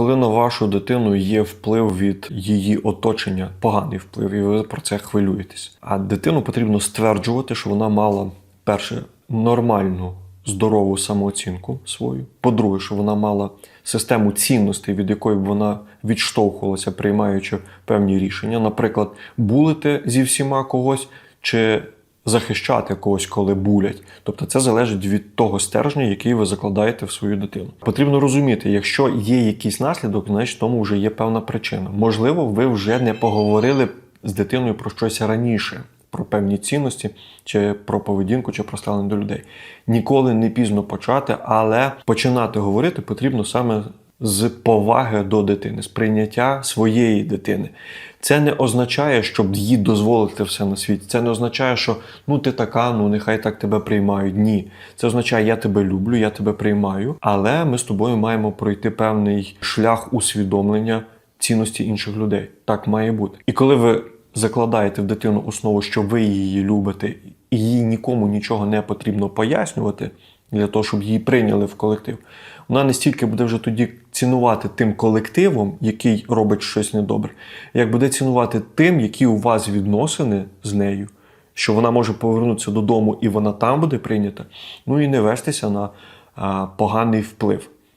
коли на вашу дитину є вплив від її оточення, поганий вплив, і ви про це хвилюєтесь. А дитину потрібно стверджувати, що вона мала перше нормальну. Здорову самооцінку свою. По-друге, що вона мала систему цінностей, від якої б вона відштовхувалася, приймаючи певні рішення. Наприклад, булити зі всіма когось чи захищати когось, коли булять. Тобто це залежить від того стержня, який ви закладаєте в свою дитину. Потрібно розуміти, якщо є якийсь наслідок, значить тому вже є певна причина. Можливо, ви вже не поговорили з дитиною про щось раніше. Про певні цінності, чи про поведінку, чи про ставлення до людей. Ніколи не пізно почати, але починати говорити потрібно саме з поваги до дитини, з прийняття своєї дитини. Це не означає, щоб їй дозволити все на світі. Це не означає, що ну ти така, ну нехай так тебе приймають. Ні. Це означає, я тебе люблю, я тебе приймаю, але ми з тобою маємо пройти певний шлях усвідомлення цінності інших людей. Так має бути. І коли ви закладаєте в дитину основу, що ви її любите, і їй нікому нічого не потрібно пояснювати для того, щоб її прийняли в колектив, вона не стільки буде вже тоді цінувати тим колективом, який робить щось недобре, як буде цінувати тим, які у вас відносини з нею, що вона може повернутися додому і вона там буде прийнята, ну і не вестися на а, поганий вплив.